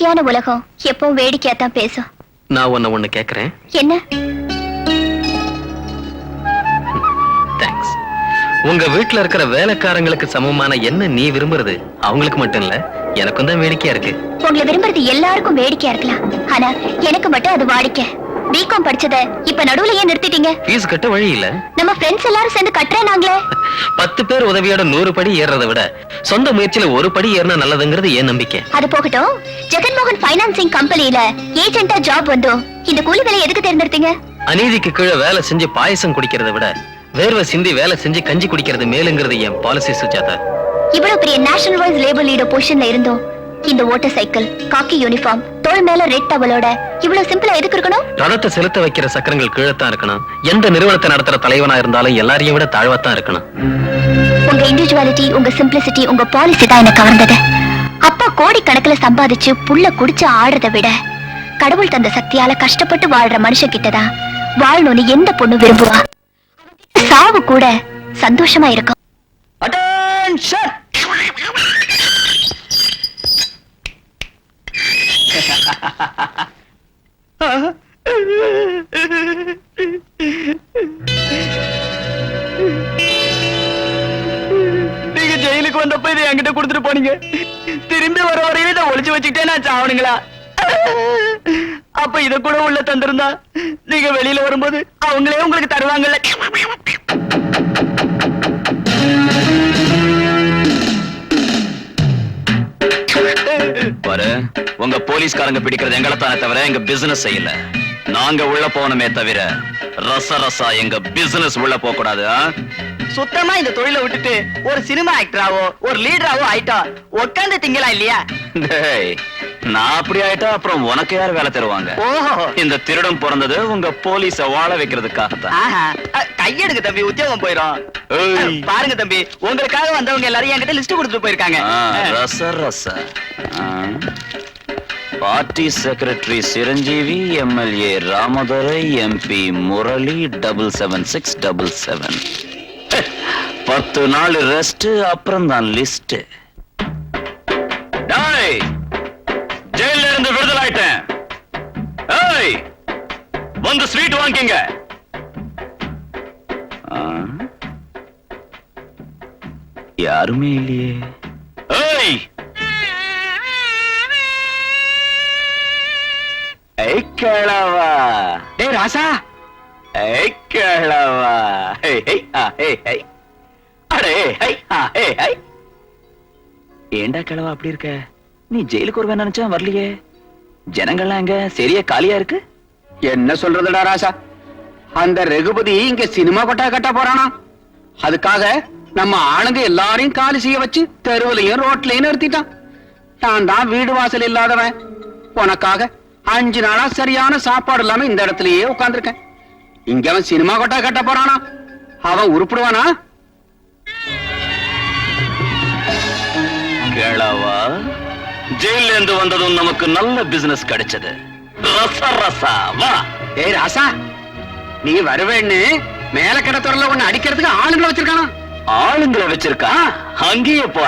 வேடிக்கையான உலகம் எப்பவும் வேடிக்கையா தான் பேசும். நான் உன்னை ஒண்ணு கேக்குறேன். என்ன? தேங்க்ஸ் உங்க வீட்ல இருக்கிற வேலைக்காரங்களுக்கு சமமான என்ன நீ விரும்புறது? அவங்களுக்கு மட்டும் இல்ல எனக்கும் தான் வேடிக்கையா இருக்கு. உங்களை விரும்புறது எல்லாருக்கும் வேடிக்கையா இருக்கலாம். ஆனா எனக்கு மட்டும் அது வாடிக்கை. பிகாம் படிச்சத இப்ப நடுவுல ஏன் நிறுத்திட்டீங்க? ஃபீஸ் கட்ட வழி இல்ல. நம்ம ஃப்ரெண்ட்ஸ் எல்லாரும் சேர்ந்து கட்டுறேனாங்களே. பத்து பேர் உதவியோட நூறு படி ஏறதை விட சொந்த முயற்சியில ஒரு படி ஏறினா நல்லதுங்கிறது என் நம்பிக்கை. அது போகட்டும். ஜெகன்மோகன் ஃபைனான்சிங் கம்பெனில ஏஜென்ட்டா ஜாப் வந்தோம். இந்த கூலி வேலை எதுக்கு தேர்ந்தெடுத்தீங்க? அநீதிக்கு கீழே வேலை செஞ்சு பாயசம் குடிக்கிறதை விட வேர்வை சிந்தி வேலை செஞ்சு கஞ்சி குடிக்கிறது மேலுங்கிறது என் பாலிசி சுஜாதா. இவ்வளவு பெரிய நேஷனல் வைஸ் லேபர் லீடர் பொசிஷன்ல இருந்தோம். இந்த ஓட்டர் சைக்கிள் காக்கி யூனிஃபார்ம் தோள் மேல ரெட் டவலோட இவ்வளவு சிம்பிளா எதுக்கு இருக்கணும்? ரதத்தை செலுத்த வைக்கிற சக்கரங்கள் கீழத்தான் இருக்கணும். எந்த நிறுவனத்தை நடத்துற தலைவனா இருந்தாலும் எல்லாரையும் விட தாழ்வாத்தான் இருக்கணும். உங்க இண்டிவிஜுவாலிட்டி உங்க சிம்பிளிசிட்டி உங்க பாலிசி தான் என்ன கவர்ந்தது. அப்பா கோடி கணக்குல சம்பாதிச்சு புள்ள குடிச்சு ஆடுறதை விட கடவுள் தந்த சக்தியால கஷ்டப்பட்டு வாழ்ற மனுஷன் கிட்டதான் வாழணும்னு எந்த பொண்ணு விரும்புவா? சாவு கூட சந்தோஷமா இருக்கும். அட்டென்ஷன் நீங்க ஜெயிலுக்கு வந்தப்ப இதை என்கிட்ட கொடுத்துட்டு போனீங்க. திரும்பி வர வரையில இதை ஒளிச்சு வச்சுக்கிட்டே நான் சாவணுங்களா? அப்ப இத கூட உள்ள தந்திருந்தா நீங்க வெளியில வரும்போது அவங்களே உங்களுக்கு தருவாங்கல்ல. பாரு உங்க போலீஸ்காரங்க பிடிக்கிறது எங்களை தானே தவிர எங்க பிசினஸ் செய்யல நாங்க உள்ள போனோமே தவிர ரச ரசா எங்க பிசினஸ் உள்ள போக கூடாது சுத்தமா இந்த தொழிலை விட்டுட்டு ஒரு சினிமா ஆக்டராவோ ஒரு லீடராவோ ஆயிட்டா உட்காந்து திங்கலாம் இல்லையா? நான் அப்படி ஆயிட்டா அப்புறம் உனக்கு யார் வேலை தருவாங்க? ஓஹோ. இந்த திருடம் பிறந்தது உங்க போலீஸ வாழ வைக்கிறதுக்காகத்தான். கையெடுக்க தம்பி உத்தியோகம் போயிடும் பாருங்க தம்பி உங்களுக்காக வந்தவங்க எல்லாரும் என்கிட்ட லிஸ்ட் கொடுத்துட்டு போயிருக்காங்க. ரச ரச. Party secretary Chiranjeevi MLA Ramadurai MP Murali double seven six double seven பத்து நாள் ரெஸ்ட் அப்புறம் தான் லிஸ்ட் ஜெயில இருந்து விடுதலை ஆயிட்டேன் ஏய் வந்து ஸ்வீட் வாங்கிங்க. யாருமே இல்லையே. ஏய் கிழவா டேய் ராசா. கிழவா அடே ஏண்டா கிழவா அப்படி இருக்க? நீ ஜெயிலுக்கு வருவேன் நினைச்சா வரலையே. ஜனங்கள்லாம் எங்க? சரியா காலியா இருக்கு? என்ன சொல்றதுடா ராசா? அந்த ரகுபதி இங்க சினிமா கொட்டா கட்ட போறானா? அதுக்காக நம்ம ஆளுங்க எல்லாரையும் காலி செய்ய வச்சு தெருவுலையும் ரோட்லயும் நிறுத்திட்டான். நான் தான் வீடு வாசல் இல்லாதவன். உனக்காக அஞ்சு நாளா சரியான சாப்பாடு இல்லாம இந்த இடத்துலயே உட்கார்ந்திருக்கேன். இங்க அவன் சினிமா கொட்டா கட்ட போறானா? அவன் உருப்பிடுவானா? கிழவா ஜெயில இருந்து வந்ததும் நமக்கு நல்ல பிசினஸ் கிடைச்சது. ரச ரசா வா. ஏய் ராசா நீ வருவேன்னு மேல கிடத்துறல உன்னை அடிக்கிறதுக்கு ஆளுங்களை வச்சிருக்கானா? ஆளுங்களை வச்சிருக்கா? அங்கேயே போ.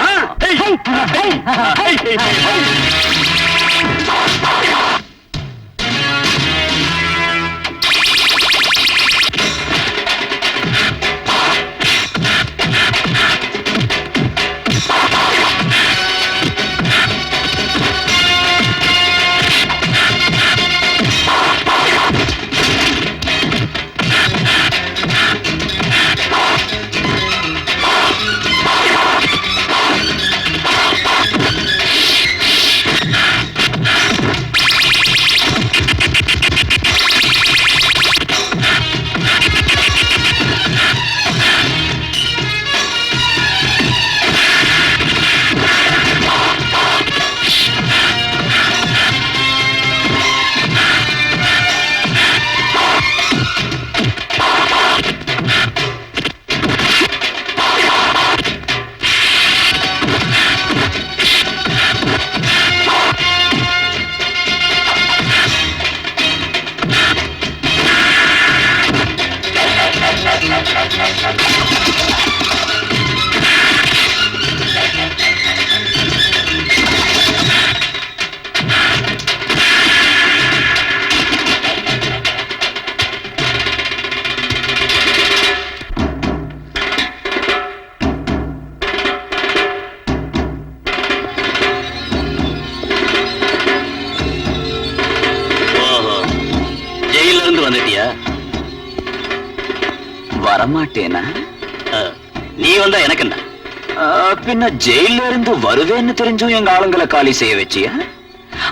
பின்ன ஜெயில இருந்து வருவேன்னு தெரிஞ்சும் எங்க ஆளுங்களை காலி செய்ய வச்சியா?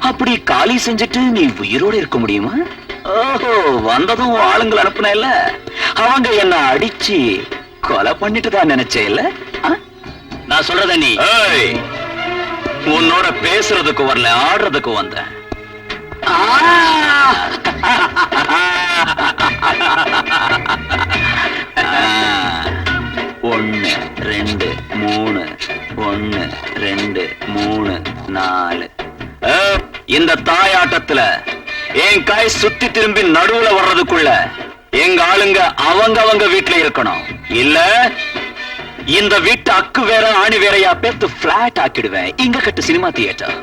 அப்படி காலி செஞ்சுட்டு நீ உயிரோட இருக்க முடியுமா? ஓஹோ வந்ததும் ஆளுங்களை அனுப்புன இல்ல அவங்க என்ன அடிச்சு கொலை பண்ணிட்டு தான் நினைச்சேல்ல நான் சொல்றத நீ உன்னோட பேசுறதுக்கு வரல ஆடுறதுக்கு வந்தேன். ஒன்று ரெண்டு மூணு ஒன்று ரெண்டு மூணு நாலு. இந்த தாயாட்டத்துல என் காய் சுத்தி திரும்பி நடுவுல வர்றதுக்குள்ள எங்க ஆளுங்க அவங்க அவங்க வீட்டுல இருக்கணும். இல்ல இந்த வீட்டு அக்கு வேற ஆணி வேறையா பேத்து பிளாட் ஆக்கிடுவேன். இங்க கட்டு சினிமா தியேட்டர்.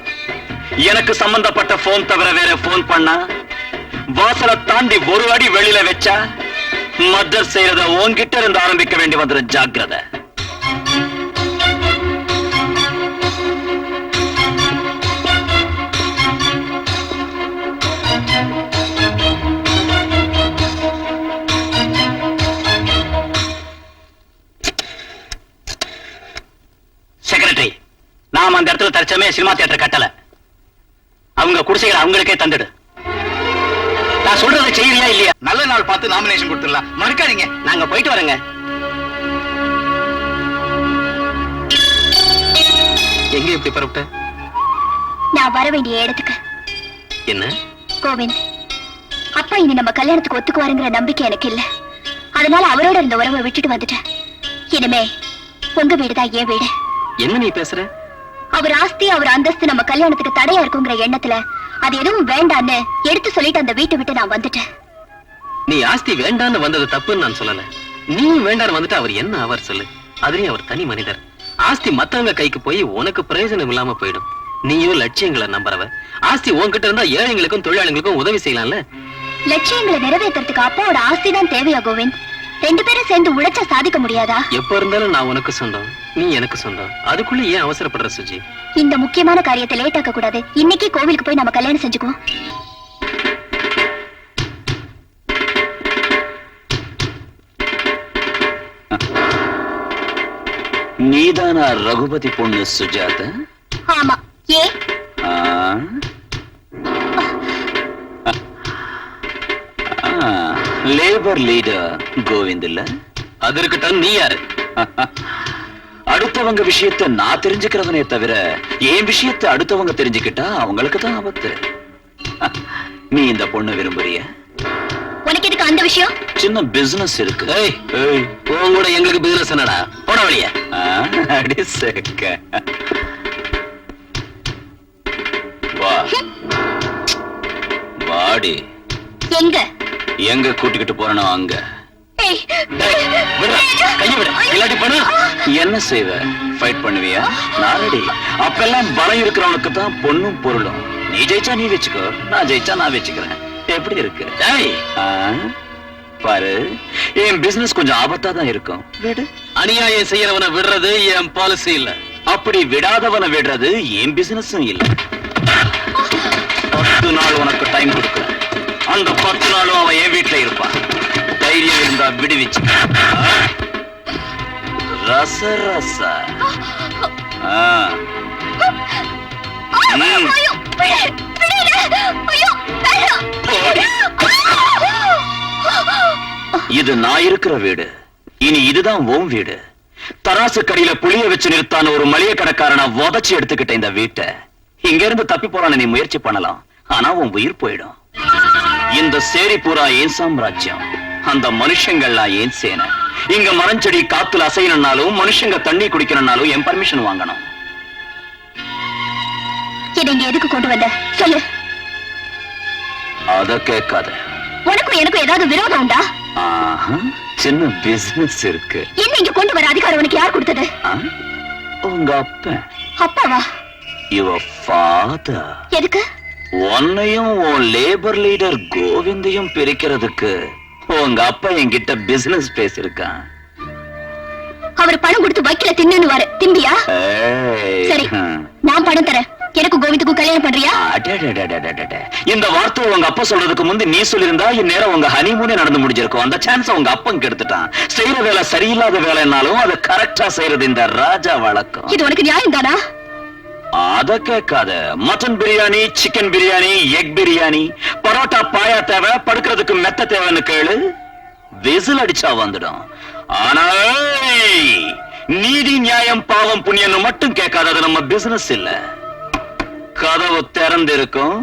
எனக்கு சம்பந்தப்பட்ட போன் தவிர வேற போன் பண்ணா வாசலை தாண்டி ஒரு அடி வெளியில வச்சா மர்டர் செய்யறத உன்கிட்ட இருந்து ஆரம்பிக்க வேண்டி வந்துடும் ஜாக்கிரதை. செக்ரட்டரி நாம் அந்த இடத்துல தற்சமே சினிமா தியேட்டர் கட்டல. அவங்க குடிசைகளை அவங்களுக்கே தந்துடு. நான் சொல்றதை செய்யறியா இல்லையா? நல்ல நாள் பார்த்து நாமினேஷன் கொடுத்துடலாம். மறுக்காதீங்க. நாங்க போயிட்டு வரேங்க. எங்க இப்படி புறப்பட்ட நான் வர வேண்டிய இடத்துக்கு. என்ன? கோவிந்த் அப்பா இனி நம்ம கல்யாணத்துக்கு ஒத்துக்குவாருங்கிற நம்பிக்கை எனக்கு இல்ல. அதனால அவரோட இருந்த உறவை விட்டுட்டு வந்துட்டேன். இனிமே உங்க வீடுதான் என் வீடு. என்ன நீ பேசுற? அவர் ஆஸ்தி அவர் அந்தஸ்து நம்ம கல்யாணத்துக்கு தடையா இருக்குங்கிற எண்ணத்துல அது எதுவும் வேண்டான்னு எடுத்து சொல்லிட்டு அந்த வீட்டை விட்டு நான் வந்துட்டேன். நீ ஆஸ்தி வேண்டான்னு வந்தது தப்புன்னு நான் சொல்லல. நீயும் வேண்டான்னு வந்துட்டு அவர் என்ன அவர் சொல்லு? அதுலயும் அவர் தனி மனிதர். ஆஸ்தி மத்தவங்க கைக்கு போய் உனக்கு பிரயோஜனம் இல்லாம போயிடும். நீயும் லட்சியங்களை நம்புறவ. ஆஸ்தி உன்கிட்ட இருந்தா ஏழைங்களுக்கும் தொழிலாளிகளுக்கும் உதவி செய்யலாம்ல? லட்சியங்களை நிறைவேற்றுறதுக்கு அப்பாவோட ஆஸ்தி தான் தேவையா கோவிந்த்? ரெண்டு பேரும் சேர்ந்து உழைச்சா சாதிக்க முடியாதா? எப்ப இருந்தாலும் நான் உனக்கு சொந்தம் நீ எனக்கு சொந்தம். அதுக்குள்ள ஏன் அவசரப்படுற சுஜி? இந்த முக்கியமான காரியத்தை லேட் ஆக்க கூடாது இன்னைக்கு கோவிலுக்கு போய் நம்ம கல்யாணம் செஞ்சுக்குவோம். நீதானா ரகுபதி பொண்ணு சுஜாத? ஆமா. ஏ? லேபர் லீடர் கோவிந்த் இல்ல அது இருக்கட்டும் நீ யாரு? அடுத்தவங்க விஷயத்தை நான் தெரிஞ்சுக்கிறவனே தவிர என் விஷயத்தை அடுத்தவங்க தெரிஞ்சுக்கிட்டா அவங்களுக்கு தான் ஆபத்து. நீ இந்த பொண்ணு விரும்புறிய? உனக்கு எதுக்கு அந்த விஷயம்? சின்ன பிசினஸ் இருக்கு. ஏய் ஏய், உன் கூட எங்களுக்கு பிசினஸ் என்னடா? போட வழிய. அடி செக்க. வா. வாடி. எங்க? எங்க கூட்டிக்கிட்டு போறனோ அங்க? ஏய், விடு, கையை விடு. இல்லாட்டி பண்ணு. என்ன செய்வ? ஃபைட் பண்ணுவியா? நான் ரெடி அப்பெல்லாம் பலம் இருக்கிறவனுக்கு தான் பொண்ணும் பொருளும். நீ ஜெயிச்சா நீ வச்சுக்கோ. நான் ஜெயிச்சா நான் வச்சுக்கிறேன். எப்படி இருக்கு? பாரு. என் பிசினஸ் கொஞ்சம் ஆபத்தா தான் இருக்கும். விடு. அநியாயம் செய்யறவனை விடுறது என் பாலிசி இல்ல. அப்படி விடாதவனை விடுறது என் பிசினஸும் இல்ல. பத்து நாள் உனக்கு டைம் கொடுக்குறேன். அந்த பத்து நாளும் அவன் என் வீட்டுல இருப்பான். தைரியம் இருந்தா விடுவிச்சு. ரச ரச. இது நான் இருக்கிற வீடு. இனி இதுதான் உன் வீடு. தராசு கடியில புளிய வச்சு நிறுத்தான ஒரு மளிகை கடைக்காரனை உதச்சி எடுத்துக்கிட்ட இந்த வீட்டை. இங்க இருந்து தப்பி போறான்னு நீ முயற்சி பண்ணலாம். ஆனா உன் உயிர் போயிடும். இந்த சேரி பூரா ஏன் சாம்ராஜ்யம்? அந்த மனுஷங்கள்லாம் ஏன் சேனை? இங்க மரஞ்செடி காத்துல அசையணும்னாலும் மனுஷங்க தண்ணி குடிக்கணும்னாலும் என் பர்மிஷன் வாங்கணும். இங்க எதுக்கு கொண்டு வந்த? சொல்லு. அத கேட்காத. உனக்கும் எனக்கும் ஏதாவது விரோதம் உண்டா? சின்ன பிசினஸ் இருக்கு. என்ன இங்க கொண்டு வர அதிகாரம் உனக்கு யார் கொடுத்தது? உங்க அப்பன். அப்பாவா? யுவர் ஃபாதர் எதுக்கு? உன்னையும் உன் லேபர் லீடர் கோவிந்தையும் பிரிக்கிறதுக்கு உங்க அப்பா என்கிட்ட பிசினஸ் பேசிருக்கான் அவர் பணம் கொடுத்து வைக்கல தின்னு திம்பியா ஏய், சரி. நான் பணம் தரேன். எனக்கு கோவிந்துக்கும் கல்யாணம் பண்றியா. இந்த வார்த்தை உங்க அப்பா சொல்றதுக்கு முந்தி நீ சொல்லியிருந்தா இந்நேரம் உங்க ஹனிமூனே நடந்து முடிஞ்சிருக்கும். அந்த சான்ஸ் உங்க அப்பன் கெடுத்துட்டான். செய்யற வேலை சரியில்லாத வேலைனாலும் அதை கரெக்டா செய்யறது இந்த ராஜா வழக்கம். இது உனக்கு நியாயம் தானா அத கேட்காத mutton biryani chicken biryani egg biryani parotta paya தேவை படுக்கிறதுக்கு மெத்த தேவைன்னு கேளு விசில் அடிச்சா வந்துடும் ஆனா ஏய், நீதி நியாயம் பாவம் புண்ணியம்னு மட்டும் கேட்காத அது நம்ம பிசினஸ் இல்ல கதவு திறந்திருக்கும்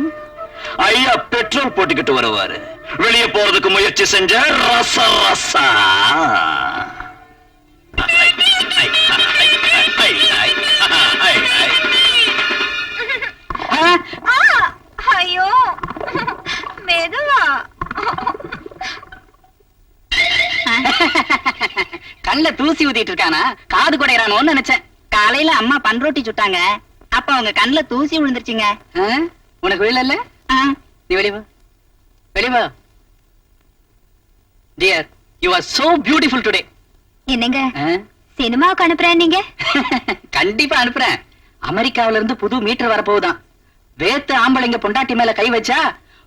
ஐயா பெட்ரோல் போட்டுக்கிட்டு வருவாரு வெளியே போறதுக்கு முயற்சி செஞ்ச ரச ரசா ஐ, ஐ, ஐ, ஐ, ஐ, ஐ, ஐ. ஐயோ மெதுவா. கண்ணுல தூசி ஊத்திட்டு இருக்கானா? காது குடையறானோன்னு நினைச்சேன். காலையில அம்மா பண்ரோட்டி சுட்டாங்க. அப்ப அவங்க கண்ணுல தூசி விழுந்துருச்சுங்க? உனக்கு வெளியில இல்ல ஆ, நீ வெளிய வா. வெளிய வா. Dear you are so beautiful today என்னங்க? சினிமாவுக்கு அனுப்புறேன் நீங்க? கண்டிப்பா அனுப்புறேன். அமெரிக்காவில இருந்து புது மீட்டர் வரப்போகுதான். வேத்து ஆம்பளைங்க பொண்டாட்டி மேல கை வச்சா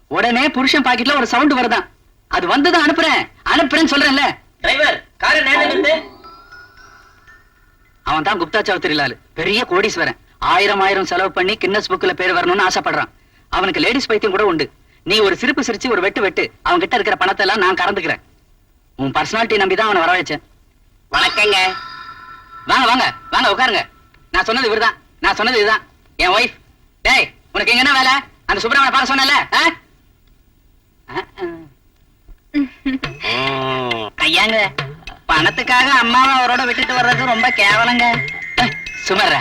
உடனே புருஷன் பாக்கெட்ல ஒரு சவுண்ட் வருதான். அது வந்துதான் அனுப்புறேன். அனுப்புறேன்னு சொல்றேன்ல. டிரைவர் காரை அவன் தான் குப்தா சௌத்ரிலால் பெரிய கோடீஸ்வரன். ஆயிரம் ஆயிரம் செலவு பண்ணி கின்னஸ் புக்ல பேர் வரணும்னு ஆசைப்படுறான். அவனுக்கு லேடிஸ் பைத்தியம் கூட உண்டு. நீ ஒரு சிரிப்பு சிரிச்சு ஒரு வெட்டு வெட்டு அவன் கிட்ட இருக்கிற பணத்தை எல்லாம் நான் கறந்துக்கிறேன். உன் பர்சனாலிட்டி நம்பி தான் அவனை வர வச்சேன் வணக்கங்க. வாங்க வாங்க வாங்க உட்காருங்க. நான் சொன்னது இவர்தான். நான் சொன்னது இதுதான். என் ஒய்ஃப் டேய் உனக்கு எங்க என்ன வேலை? அந்த சுப்பிரமணிய பார்க்க சொன்னல ஐயாங்க பணத்துக்காக அம்மாவை அவரோட விட்டுட்டு வர்றது ரொம்ப கேவலங்க. சுமர்ற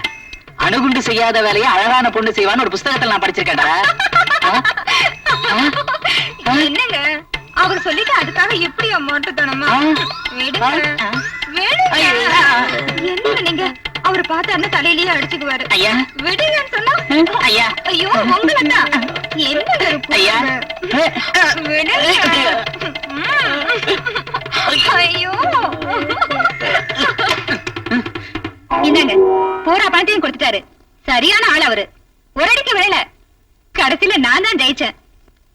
அணுகுண்டு செய்யாத வேலையை அழகான பொண்ணு செய்வான்னு ஒரு புஸ்தகத்துல நான் படிச்சிருக்கேன்டா? ஆ? என்னங்க? அவர் சொல்லிட்டு அதுக்காக எப்படி அமௌண்ட்? விடுங்க? விடுங்க. ஐயோ. என்ன நீங்க? அவர் பார்த்தாருன்னா தலையிலேயே அடிச்சுக்குவாரு. ஐயா. விடுங்கன்னு சொன்னா ஐயா. ஐயோ உங்களை தான் என்னங்க இருக்கு ஐயா. விடுங்க. ஐயோ. இந்தாங்க பூரா பணத்தையும் கொடுத்துட்டாரு. சரியான ஆள் அவரு. ஒரு அடிக்கு விழல கடைசியில நான் தான் ஜெயிச்சேன்.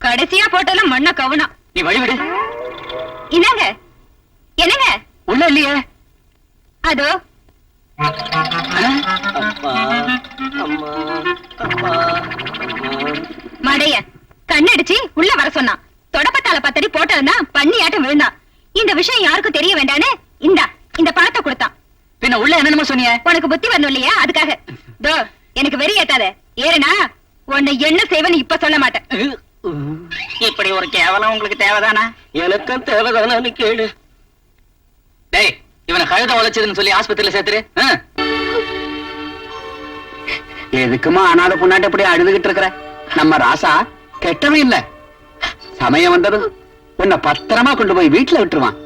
கடைசியா போட்டெல்லாம் மண்ண கவுனம் நீ வழிவிடு இந்தாங்க. என்னங்க? உள்ள இல்லையே. அதோ மடைய கண்ணடிச்சு உள்ள வர சொன்னான் தொடப்பத்தால பத்தடி போட்டதுன்னா பண்ணியாட்டம் விழுந்தான் இந்த விஷயம் யாருக்கும் தெரிய வேண்டான்னு இந்தா இந்த பணத்தை கொடுத்தான். பின்ன உள்ள என்னென்னமோ சொன்னியே? உனக்கு புத்தி வரணும் இல்லையா? அதுக்காக. தோ எனக்கு வெறி ஏத்தாத. ஏறனா உன்னை என்ன செய்வேன்னு இப்ப சொல்ல மாட்டேன். இப்படி ஒரு கேவலம் உங்களுக்கு தேவைதானா? எனக்கும் தேவைதானு கேளு. டேய் கழுத உழைச்சதுன்னு சொல்லி ஆஸ்பத்திரியில சேர்த்துரு? எதுக்குமா அனாதை பொண்ணாட்டி அப்படி அழுதுகிட்டு இருக்கிற? நம்ம ராசா கெட்டவன் இல்ல. சமயம் வந்ததும் உன்னை பத்திரமா கொண்டு போய் வீட்டுல விட்டுருவான்.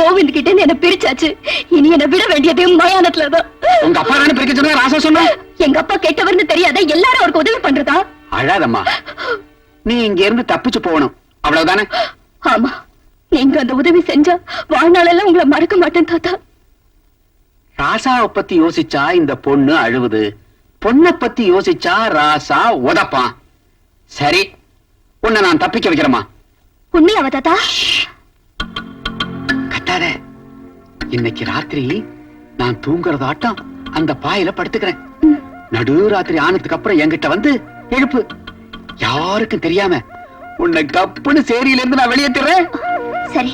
கோவிந்த் கிட்ட என்ன பிரிச்சாச்சு. இனி என்ன விட வேண்டியது மயானத்துலதான் உங்க அப்பா தானே பிரிக்க சொன்னா ராசா சொன்ன? எங்க அப்பா கெட்டவர்னு தெரியாத எல்லாரும் அவருக்கு உதவி பண்றதா? அழாதம்மா. நீ இங்க இருந்து தப்பிச்சு போகணும். அவ்வளவுதானே? ஆமா. நீங்க அந்த உதவி செஞ்சா வாழ்நாளெல்லாம் உங்களை மறக்க மாட்டேன் தாத்தா. ராசாவை பத்தி யோசிச்சா இந்த பொண்ணு அழுவுது. பொண்ணை பத்தி யோசிச்சா ராசா உதப்பான் சரி உன்னை நான் தப்பிக்க வைக்கிறேம்மா. உண்மையாவா தாத்தா? கத்தாத. இன்னைக்கு ராத்திரி நான் தூங்குறதாட்டம் அந்த பாயில படுத்துக்கிறேன். நடு ராத்திரி ஆனதுக்கு அப்புறம் என்கிட்ட வந்து எழுப்பு. யாருக்கும் தெரியாம உன்னை கப்புன்னு சேரியில இருந்து நான் வெளியேற்றுறேன் சரி.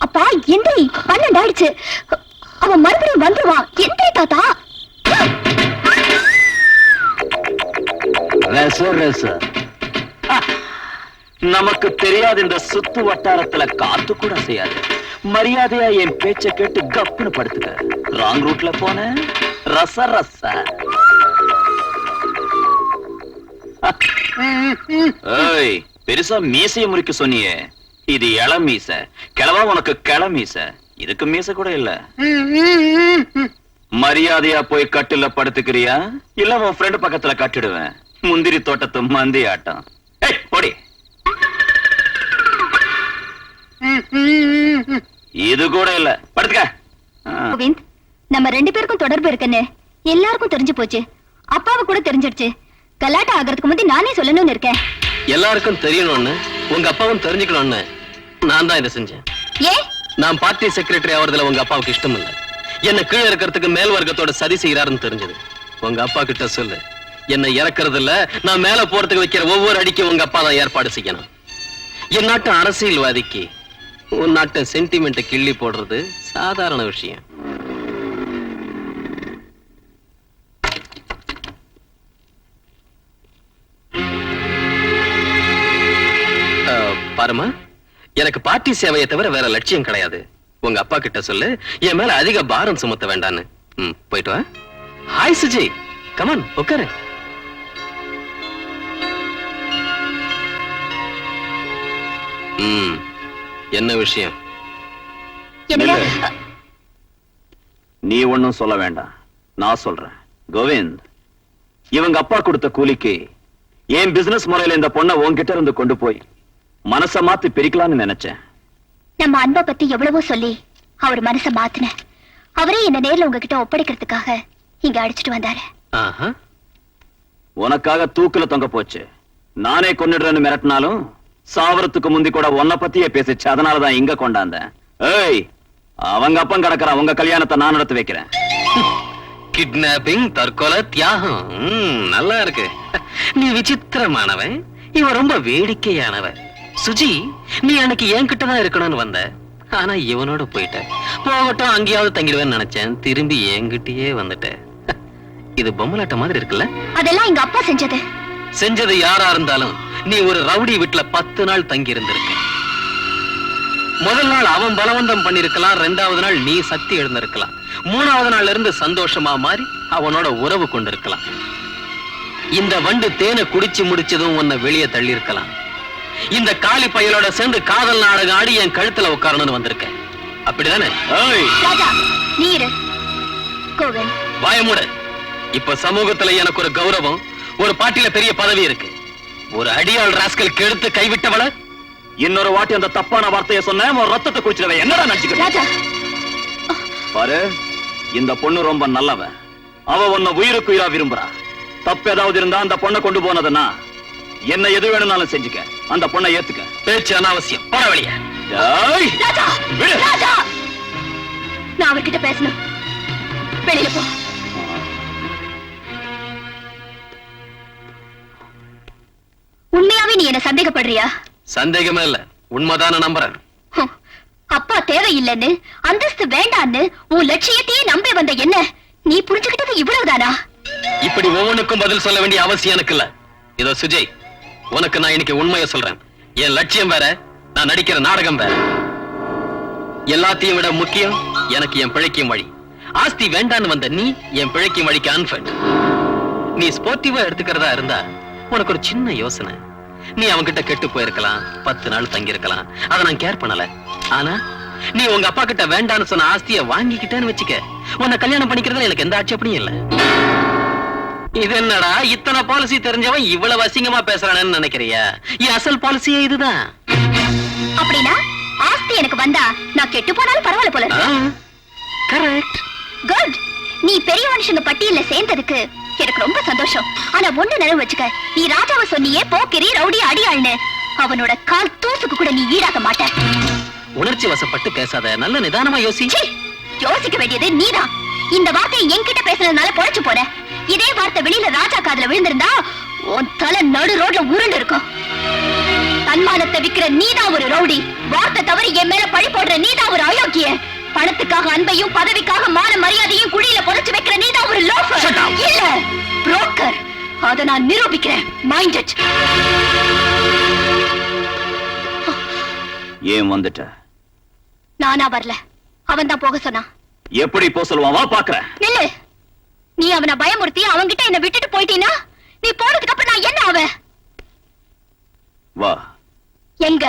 அப்பா எந்திரி. பன்னெண்டு ஆயிடுச்சு. அவன் மறுபடியும் வந்துருவான் எந்திரி தாத்தா. நமக்கு தெரியாது இந்த சுத்து வட்டாரத்துல காத்து கூட செய்யாது மரியாதையா என் பேச்ச கேட்டு கப்புன்னு படுத்துக்க ராங் ரூட்ல போன. ரச ரச. ஏய் பெருசா மீசைய முறிக்க சொன்னியே. இது இள மீச. கிளவா உனக்கு கிள மீச. இதுக்கு மீச கூட இல்ல. மரியாதையா போய் கட்டுல படுத்துக்கிறியா? இல்ல உன் ஃப்ரெண்டு பக்கத்துல கட்டிடுவேன். முந்திரி தோட்டத்து மந்தி ஆட்டம். ஏய் போடி. இது கூட இல்ல. படுத்துக்க. நம்ம ரெண்டு பேருக்கும் தொடர்பு இருக்குன்னு எல்லாருக்கும் தெரிஞ்சு போச்சு. அப்பாவுக்கு கூட தெரிஞ்சிடுச்சு. கலாட்டா ஆகிறதுக்கு முந்தி நானே சொல்லணும்னு இருக்கேன். எல்லாருக்கும் தெரியணும்னு உங்க அப்பாவும் தெரிஞ்சுக்கணும்னு நான் தான் இதை செஞ்சேன். ஏன்? நான் பார்ட்டி செக்ரட்டரி ஆவறதுல உங்க அப்பாவுக்கு இஷ்டம் இல்ல என்ன கீழே இருக்கிறதுக்கு மேல் வர்க்கத்தோட சதி செய்யறாருன்னு தெரிஞ்சது. உங்க அப்பா கிட்ட சொல்லு. என்னை இறக்குறது இல்ல நான் மேல போறதுக்கு வைக்கிற ஒவ்வொரு அடிக்கும் உங்க அப்பா தான் ஏற்பாடு செய்யணும். என் நாட்டு அரசியல்வாதிக்கு உன் நாட்டு சென்டிமெண்ட்டை கிள்ளி போடுறது சாதாரண விஷயம். பாருமா எனக்கு பார்ட்டி சேவையை தவிர வேற லட்சியம் கிடையாது. உங்க அப்பா கிட்ட சொல்லு என் மேல அதிக பாரம் சுமத்த வேண்டான்னு. போயிட்டு வா. ஹாய் சுஜி கமான் உட்காரு. ம். என்ன விஷயம். நீ ஒண்ணும் சொல்ல வேண்டாம். நான் சொல்றேன். கோவிந்த் இவங்க அப்பா கொடுத்த கூலிக்கு என் பிசினஸ் முறையில இந்த பொண்ணை உன்கிட்ட இருந்து கொண்டு போய் மனச மாத்தி பிரிக்கலாம்னு நினைச்சேன். நம்ம அன்பை பத்தி எவ்வளவோ சொல்லி அவர் மனச மாத்தின. அவரே என்ன நேர்ல உங்ககிட்ட ஒப்படைக்கிறதுக்காக இங்க அடிச்சிட்டு வந்தாரு. உனக்காக தூக்குல தொங்க போச்சு. நானே கொன்னிடுறேன்னு மிரட்டினாலும் சாவறதுக்கு முந்தி கூட உன்னை பத்தியே பேசிச்சு. அதனாலதான் இங்க கொண்டாந்தேன். ஏய் அவங்க அப்பன் கிடக்குறான். உங்க கல்யாணத்தை நான் நடத்தி வைக்கிறேன். கிட்னாப்பிங் தற்கொலை தியாகம். நல்லா இருக்கு. நீ விசித்திரமானவன். இவன் ரொம்ப வேடிக்கையானவன். சுஜி நீ அன்னைக்கு என்கிட்ட தான் இருக்கணும்னு வந்த. ஆனா இவனோட போயிட்ட. போகட்டும் அங்கேயாவது தங்கிடுவேன்னு நினைச்சேன். திரும்பி என்கிட்டயே வந்துட்ட. இது பொம்மலாட்ட மாதிரி இருக்குல்ல? அதெல்லாம் எங்க அப்பா செஞ்சது. செஞ்சது யாரா இருந்தாலும். நீ ஒரு ரவுடி வீட்டுல பத்து நாள் தங்கி இருந்திருக்க முதல் நாள் அவன் பலவந்தம் பண்ணிருக்கலாம் ரெண்டாவது நாள் நீ சக்தி எழுந்திருக்கலாம். மூணாவது நாள்ல இருந்து சந்தோஷமா மாறி அவனோட உறவு கொண்டிருக்கலாம். இந்த வண்டு தேனை குடிச்சு முடிச்சதும் உன்னை வெளியே தள்ளி இருக்கலாம் இந்த காளி பயலோட சேர்ந்து காதல் நாடகம் ஆடி என் கழுத்துல உட்காரணும்னு வந்திருக்க. அப்படிதானே? ஏய்! ராஜா நீரு. கோவிந்த் வாயமுட இப்ப சமூகத்துல எனக்கு ஒரு கௌரவம் ஒரு பாட்டில பெரிய பதவி இருக்கு. ஒரு அடியாள் ராஸ்கல் கெடுத்து கைவிட்டவள? இன்னொரு வாட்டி அந்த தப்பான வார்த்தையை சொன்ன ரத்தத்தை குடிச்சிடுவேன். என்னடா நினைச்சுக்கிட்ட ராஜா. பாரு இந்த பொண்ணு ரொம்ப நல்லவ. அவ உன்னை உயிருக்கு உயிரா விரும்புறா. தப்பு ஏதாவது இருந்தா அந்த பொண்ணை கொண்டு போனதுன்னா என்ன எது வேணும்னாலும் செஞ்சுக்க. அந்த பொண்ணை ஏத்துக்க. பேச்சு அனாவசியம். போற வழிய நான் அவர்கிட்ட பேசணும். வெளியில போ. உண்மையாவே நீ என்ன சந்தேகப்படுறியா? சந்தேகமே இல்ல. உண்மைதான நம்புறேன். அப்பா தேவையில்லைன்னு அந்தஸ்து வேண்டான்னு உன் லட்சியத்தையே நம்பி வந்த என்ன? நீ புரிஞ்சுக்கிட்டது இவ்வளவுதானா? இப்படி ஒவ்வொன்றுக்கும் பதில் சொல்ல வேண்டிய அவசியம் எனக்கு இல்ல. இதோ சுஜய் உனக்கு நான் இன்னைக்கு உண்மையை சொல்றேன். என் லட்சியம் வேற நான் நடிக்கிற நாடகம் வேற. எல்லாத்தையும் விட முக்கியம் எனக்கு என் பிழைக்கும் வழி. ஆஸ்தி வேண்டான்னு வந்த நீ என் பிழைக்கும் வழிக்கு அன்ஃபட் நீ ஸ்போர்ட்டிவா எடுத்துக்கிறதா இருந்தா உனக்கு ஒரு சின்ன யோசனை. நீ அவன்கிட்ட கெட்டு போயிருக்கலாம் பத்து நாள் தங்கி இருக்கலாம் அதை நான் கேர் பண்ணல. ஆனா நீ உங்க அப்பா கிட்ட வேண்டான்னு சொன்ன ஆஸ்திய வாங்கிக்கிட்டேன்னு வச்சுக்க. உன்னை கல்யாணம் பண்ணிக்கிறதுல எனக்கு எந்த ஆட்சேபனையும் இல்லை. இது என்னடா இத்தனை பாலிசி தெரிஞ்சவன் இவ்வளவு அசிங்கமா பேசுறானேன்னு நினைக்கிறியா? என் அசல் பாலிசியே இதுதான். அப்படின்னா ஆஸ்தி எனக்கு வந்தா நான் கெட்டு போனாலும் பரவாயில்ல போல. கரெக்ட் குட் நீ பெரிய மனுஷங்க பட்டியல்ல சேர்ந்ததுக்கு எனக்கு ரொம்ப சந்தோஷம். ஆனா ஒண்ணு நினைவு வச்சுக்க நீ ராஜாவை சொன்னியே போக்கிரி ரவுடி அடியாள்னு. அவனோட கால் தூசுக்கு கூட நீ ஈடாக மாட்ட. உணர்ச்சி வசப்பட்டு பேசாத நல்ல நிதானமா யோசி. யோசிக்க வேண்டியது நீதான். இந்த வார்த்தையை என்கிட்ட பேசுனதுனால பொழைச்சு போற இதே வார்த்தை வெளியில ராஜா காதுல விழுந்திருந்தா உன் தலை நடு ரோட்ல உருண்டு இருக்கும். தன்மானத்தை விக்கிற நீதான் ஒரு ரவுடி. வார்த்தை தவறி என் மேல பழி போடுற நீதான் ஒரு அயோக்கிய பணத்துக்காக அன்பையும் பதவிக்காக மான மரியாதையும் குழியில புதைச்சு வைக்கிற நீதான் ஒரு லோஃபர். இல்ல புரோக்கர் அத நான் நிரூபிக்கிறேன். மைண்ட் இட் ஏன் வந்துட்ட? நானா வரல. அவன் தான் போக சொன்னான். எப்படி போ சொல்லுவான்? வா பாக்குறேன். நில்லு. நீ அவனை பயமுறுத்தி அவன்கிட்ட என்ன விட்டுட்டு போயிட்டீனா நீ போனதுக்கு அப்புறம் நான் என்ன அவன் வா. எங்க?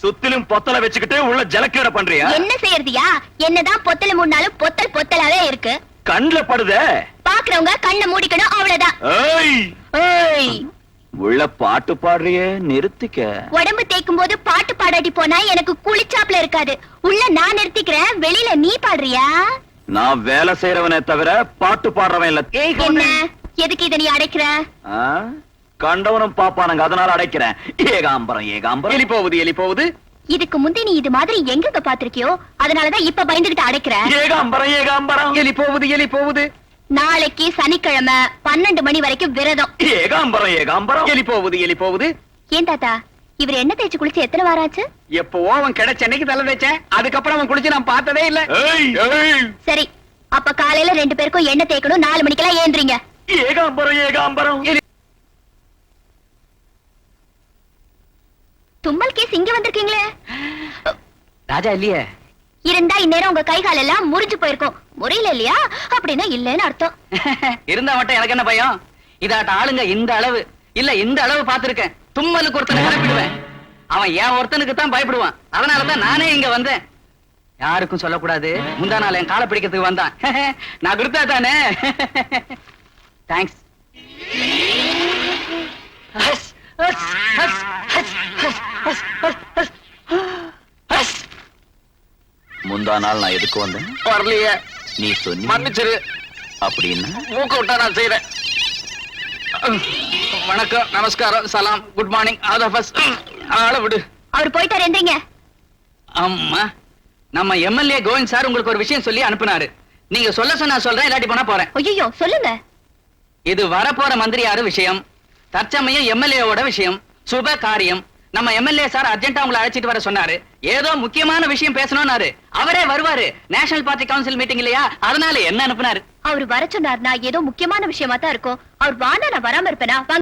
சுத்திலும் பொத்தலை வச்சுக்கிட்டு உள்ள ஜலக்கீட பண்றியா என்ன செய்யறதுயா என்னதான் பொத்தல் முன்னாலும் பொத்தல் பொத்தலாவே இருக்கு கண்ல படுத பாக்குறவங்க கண்ணை மூடிக்கணும் அவ்வளவுதான் உள்ள பாட்டு பாடுறியே நிறுத்திக்க. உடம்பு தேய்க்கும் போது பாட்டு பாடாட்டி போனா எனக்கு குளிச்சாப்ல இருக்காது. உள்ள நான் நிறுத்திக்கிறேன் வெளியில நீ பாடுறியா? நான் வேலை செய்யறவனே தவிர பாட்டு பாடுறவன் இல்ல. என்ன? எதுக்கு இத நீ அடைக்கிற? கண்டவனும் பாப்பானுங்க அதனால அடைக்கிறேன். ஏகாம்பரம் ஏகாம்பரம். எலி போகுது எலி போகுது இதுக்கு முந்தி நீ இது மாதிரி எங்கெங்க பாத்திருக்கியோ அதனாலதான் இப்ப பயந்துகிட்டு அடைக்கிற. ஏகாம்பரம் ஏகாம்பரம். எலி போகுது எலி போகுது நாளைக்கு சனிக்கிழமை பன்னெண்டு மணி வரைக்கும் விரதம். ஏகாம்பரம் ஏகாம்பரம். எலி போகுது எலி போகுது ஏன் தாத்தா இவர் என்ன தேய்ச்சு குளிச்சு எத்தனை வாராச்சு? எப்பவோ அவன் கிடைச்ச அன்னைக்கு தலை தேய்ச்சேன். அதுக்கப்புறம் அவன் குளிச்சு நான் பார்த்ததே இல்ல. சரி அப்ப காலையில ரெண்டு பேருக்கும் எண்ணெய் தேய்க்கணும். நாலு மணிக்கெல்லாம் ஏந்திரீங்க ஏகாம்பரம் ஏகாம்பரம். தும்மல் கேஸ் இங்க வந்திருக்கீங்களே. ராஜா இல்லையே? இருந்தா இந்நேரம் உங்க கை கால் எல்லாம் முறிஞ்சு போயிருக்கும். முறியல இல்லையா? அப்படின்னா இல்லைன்னு அர்த்தம். இருந்தா மட்டும் எனக்கு என்ன பயம்? இதாட்ட ஆளுங்க இந்த அளவு. இல்ல இந்த அளவு பாத்திருக்கேன் தும்மலுக்கு ஒருத்தனை கிளப்பிடுவேன். அவன் என் ஒருத்தனுக்கு தான் பயப்படுவான். அதனாலதான் நானே இங்க வந்தேன். யாருக்கும் சொல்லக்கூடாது. முந்தா நாள் என் காலை பிடிக்கிறதுக்கு வந்தான். நான் கொடுத்தா தானே? தேங்க்ஸ் நாள் நான் எதுக்கு வந்தேன்? வரலையே. நீ சொன்னி மன்னிச்சிரு. அப்படின்னா? மூக்க விட்டா நான் செய்யறேன் வணக்கம் நமஸ்காரம் சலாம் குட் மார்னிங் ஆள விடு. அவர் போயிட்டாரு எந்திரிங்க. அம்மா நம்ம எம்எல்ஏ கோவிந்த் சார் உங்களுக்கு ஒரு விஷயம் சொல்லி அனுப்புனாரு. நீங்க சொல்ல சொன்னா சொல்றேன் இல்லாட்டி போனா போறேன். ஐயோ சொல்லுங்க. இது வரப்போற மந்திரியாரு விஷயம் தற்சமயம் எம்எல்ஏவோட விஷயம் சுப காரியம் நம்ம எம்எல்ஏ சார் அர்ஜென்ட்டா உங்களை அழைச்சிட்டு வர சொன்னாரு. ஏதோ முக்கியமான விஷயம் பேசணும்னாரு. அவரே வருவாரு. நேஷனல் பார்ட்டி கவுன்சில் மீட்டிங் இல்லையா? அதனால என்ன அனுப்புனாரு? அவர் வர சொன்னார்னா ஏதோ முக்கியமான விஷயமா தான் இருக்கும். அவர் வானா நான் வராம இருப்பேனா?